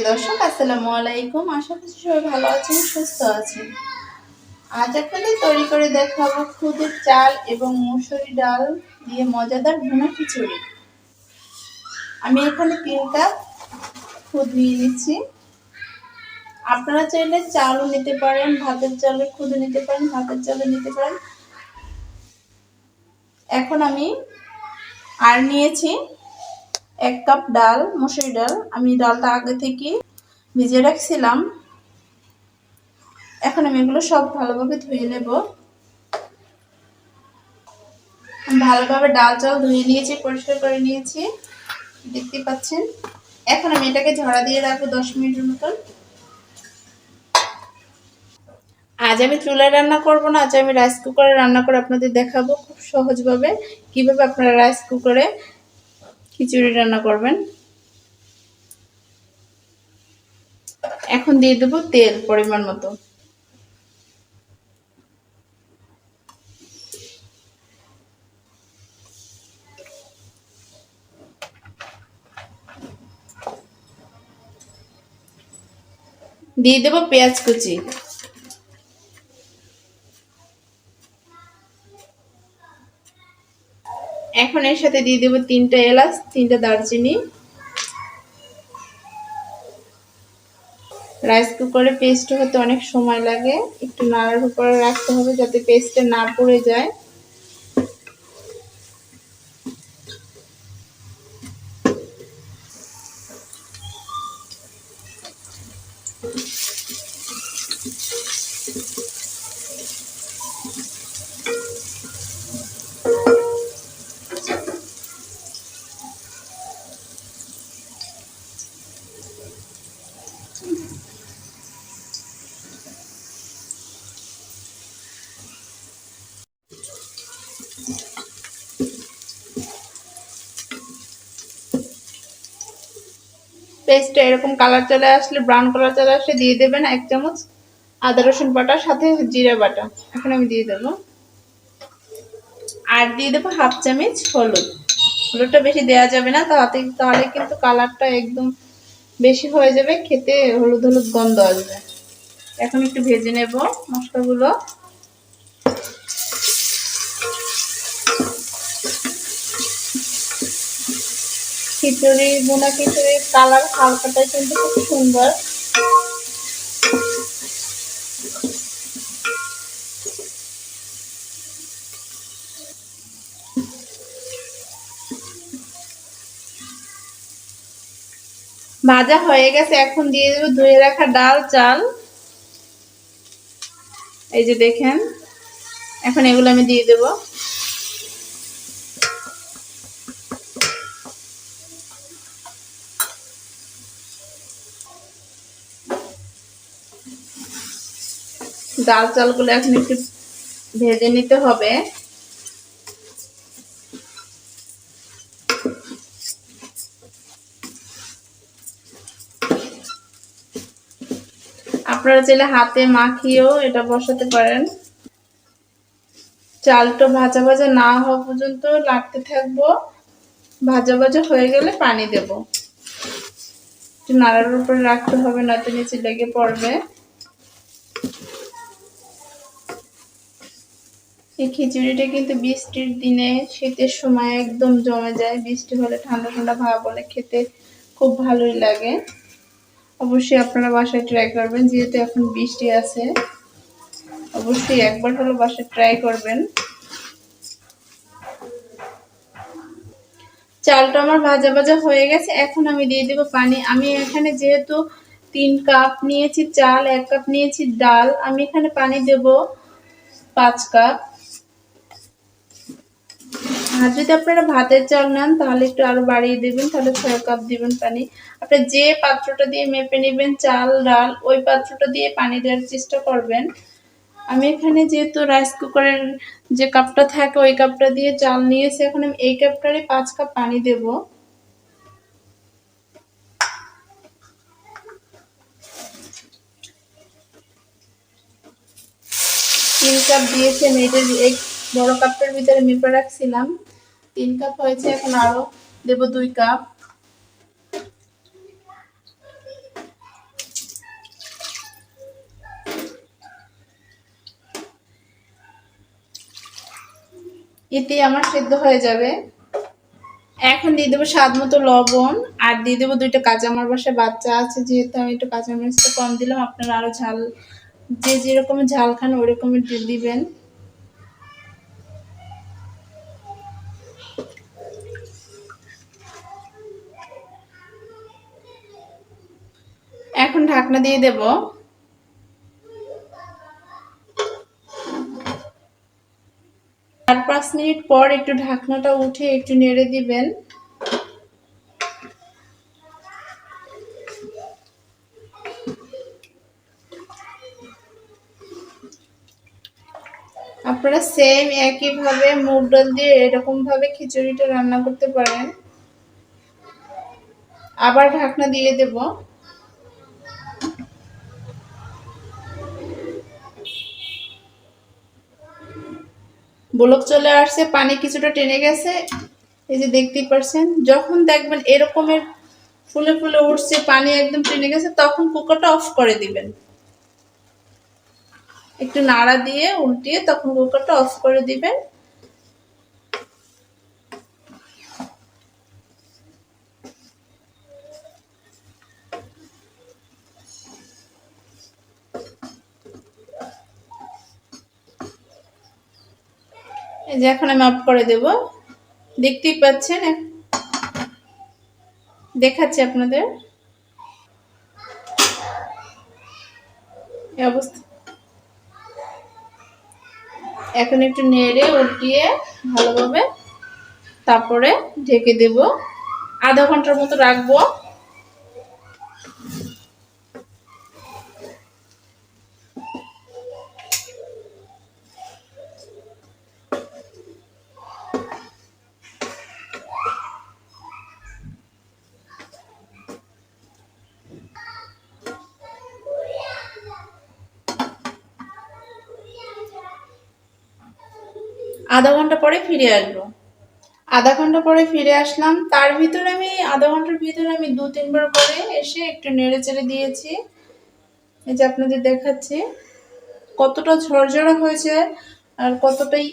প্রিয় দর্শক, আসসালামু আলাইকুম। আশা করছি সবাই ভালো আছেন, সুস্থ আছেন। আজ আপনাদের তৈরি করে দেখাবো খুদের চাল এবং মুসুরি ডাল দিয়ে মজাদার ভুনা খিচুড়ি। আমি এখানে তিনটা খুদ নিয়ে নিচ্ছি। আপনারা চাইলে চালও নিতে পারেন, ভাতের চালের খুদে নিতে পারেন, ভাতের চালও নিতে পারেন। এখন আমি আর নিয়েছি এক কাপ ডাল, মসুরি ডাল। আমি ডালটা আগে থেকে ভিজিয়ে রাখছিলাম। এখন আমি এগুলো সব ভালোভাবে ধুয়ে নেব। ভালোভাবে ডাল চাল ধুয়ে নিয়েছি, পরিষ্কার করে নিয়েছি। দেখতে পাচ্ছেন? এখন আমি এটাকে ঝরা দিয়ে রাখব দশ মিনিটের মতন। আজ আমি চুলায় রান্না করব না, আজ আমি রাইস কুকারে রান্না করে আপনাদের দেখাবো খুব সহজভাবে। কীভাবে আপনারা রাইস কুকারে খিচুড়ি রান্না করবেন। এখন দিয়ে দেবো তেল পরিমাণ মতো। দিয়ে দেবো পেঁয়াজ কুচি। এখন এর সাথে দিয়ে দেবো তিনটা এলাচ, তিনটা দারচিনি। রাইস কুকারে পেস্ট হতে অনেক সময় লাগে। একটু নাড়ার উপরে রাখতে হবে যাতে পেস্টটা না পড়ে যায়। পেস্টটা এরকম কালার চলে আসলে ব্রাউন কালার চলে আসলে দিয়ে দেবেন এক চামচ আদা রসুন বাটার সাথে জিরা বাটা। এখন আমি দিয়ে দেবো। আর দিয়ে দেবো হাফ চামচ হলুদ। হলুদটা বেশি দেওয়া যাবে না, তাতে তাহলে কিন্তু কালারটা একদম বেশি হয়ে যাবে, খেতে হলুদ হলুদ গন্ধ আসবে। এখন একটু ভেজে নেব মশলাগুলো। খিচুড়ি বোনা খিচুড়ির কালার হালকাটাই কিন্তু খুব সুন্দর। ভাজা হয়ে গেছে, এখন দিয়ে দেবো ধুয়ে রাখা ডাল, চাল। এই যে দেখেন, এখন এগুলো আমি দিয়ে দেবো। ডাল চালগুলো এখন একটু ভেজে নিতে হবে। আপনারা চাইলে হাতে মাখিয়েও এটা বসাতে পারেন। চালটা ভাজা ভাজা না হওয়া পর্যন্ত লাগতে থাকব। ভাজা ভাজা হয়ে গেলে পানি দেব। নাড়ার উপরে রাখতে হবে না তো নিচে লেগে পড়বে। এই খিচুড়িটা কিন্তু বৃষ্টির দিনে শীতের সময় একদম জমে যায়। বৃষ্টি হলে ঠান্ডা ঠান্ডা ভাব বলে খেতে খুব ভালোই লাগে। অবশ্যই আপনারা বাসায় ট্রাই করবেন, যেহেতু এখন বৃষ্টি আছে। অবশ্যই একবার হলো বাসায় ট্রাই করবেন। চালটা আমার ভাজা ভাজা হয়ে গেছে, এখন আমি দিয়ে দেবো পানি। আমি এখানে যেহেতু তিন কাপ নিয়েছি চাল, এক কাপ নিয়েছি ডাল, আমি এখানে পানি দেব পাঁচ কাপ আর যদি আপনারা ভাতের চাল নেন, তাহলে একটু আরও বাড়িয়ে দেবেন, তাহলে ছয় কাপ দিবেন পানি। আপনি যে পাত্রটা দিয়ে মেপে নেবেন, চাল, ডাল, ওই পাত্রটা দিয়ে পানি দেওয়ার চেষ্টা করবেন। আমি এখানে যেহেতু রাইস কুকারের যে কাপটা থাকে, ওই কাপটা দিয়ে চাল নিয়েছি, এখন আমি এই কাপটারে পাঁচ কাপ পানি দেব। তিন কাপ দিয়েছি আমি এটা এক বড় কাপটার ভিতরে মেপে রাখছিলাম। তিন কাপ হয়েছে, এখন আরও দেব দুই কাপ। এতে আমার সেদ্ধ হয়ে যাবে। এখন দিয়ে দেবো স্বাদ মতো লবণ, আর দিয়ে দেবো দুইটা কাঁচা মার বাসায় বাচ্চা আছে, যেহেতু আমি একটু কাঁচা মরিচটা কম দিলাম, আপনারা আরও ঝাল যে যেরকম ঝাল খান, ওরকমই দিবেন। ঢাকনা দিয়ে দেব। চার পাঁচ মিনিট পর একটু ঢাকনাটা উঠে একটু নেড়ে দিবেন। আপনারা সেম একইভাবে মুগ ডাল দিয়ে এরকমভাবে খিচুড়িটা রান্না করতে পারেন। আবার ঢাকনা দিয়ে দেব। ব্লক চলে আসছে, পানি কিছুটা টেনে গেছে। এই যে দেখতেই পারছেন, যখন দেখবেন এরকমের ফুলে ফুলে উঠছে, পানি একদম টেনে গেছে, তখন কুকারটা অফ করে দিবেন। একটু নাড়া দিয়ে, উল্টিয়ে তখন কুকারটা অফ করে দিবেন। এই যে এখন আমি অফ করে দেব। দেখতেই পাচ্ছেন? দেখাচ্ছি আপনাদের। অবস্থা। এখন একটু নেড়ে উল্টিয়ে ভালোভাবে তারপরে ঢেকে দেব। আধা ঘণ্টার মতো রাখব। আধা ঘণ্টা পরে ফিরে আসব। আধা ঘণ্টা পরে ফিরে আসলাম। তার ভিতরে আমি, আধা ঘণ্টার ভিতরে আমি দু তিনবার করে এসে একটু নেড়ে চেড়ে দিয়েছি। এই যে আপনাদের দেখাচ্ছি, কতটা ঝরঝরা হয়েছে আর কতটাই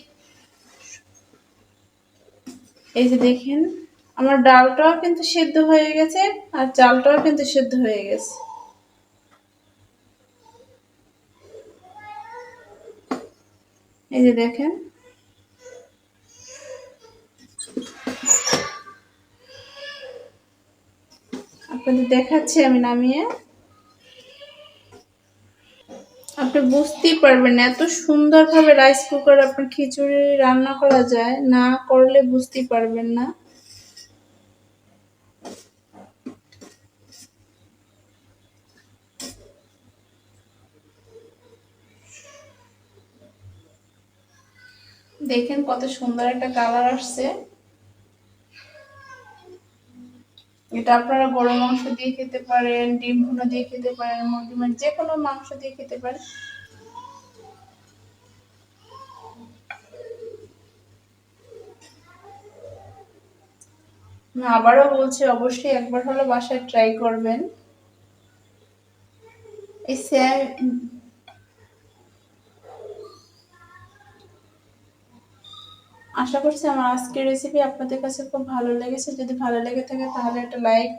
এই যে দেখেন, আমার ডালটাও কিন্তু সেদ্ধ হয়ে গেছে আর চালটাও কিন্তু সেদ্ধ হয়ে গেছে। এই যে দেখেন আপনাদের দেখাচ্ছি, আমি নামিয়ে। আপনি বুঝতেই পারবেন না, এত সুন্দরভাবে রাইস কুকার আপনার খিচুড়ি রান্না করা যায়, না করলে বুঝতেই পারবেন না। দেখেন কত সুন্দর একটা কালার আসছে। এটা আপনারা গরু মাংস দিয়ে খেতে পারেন, ডিম ভুনা দিয়ে খেতে পারেন, মুরগি মাংস যে কোনো মাংস দিয়ে খেতে পারেন। আবারও বলছি, অবশ্যই একবার হলো বাসায় ট্রাই করবেন। এই স্যাম আশা করছি আমার আজকের রেসিপি আপনাদের কাছে খুব ভালো লেগেছে। যদি ভালো লেগে থাকে তাহলে একটা লাইক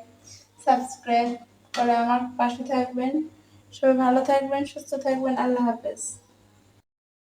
সাবস্ক্রাইব করে আমার পাশে থাকবেন। সবাই ভালো থাকবেন, সুস্থ থাকবেন। আল্লাহ হাফেজ।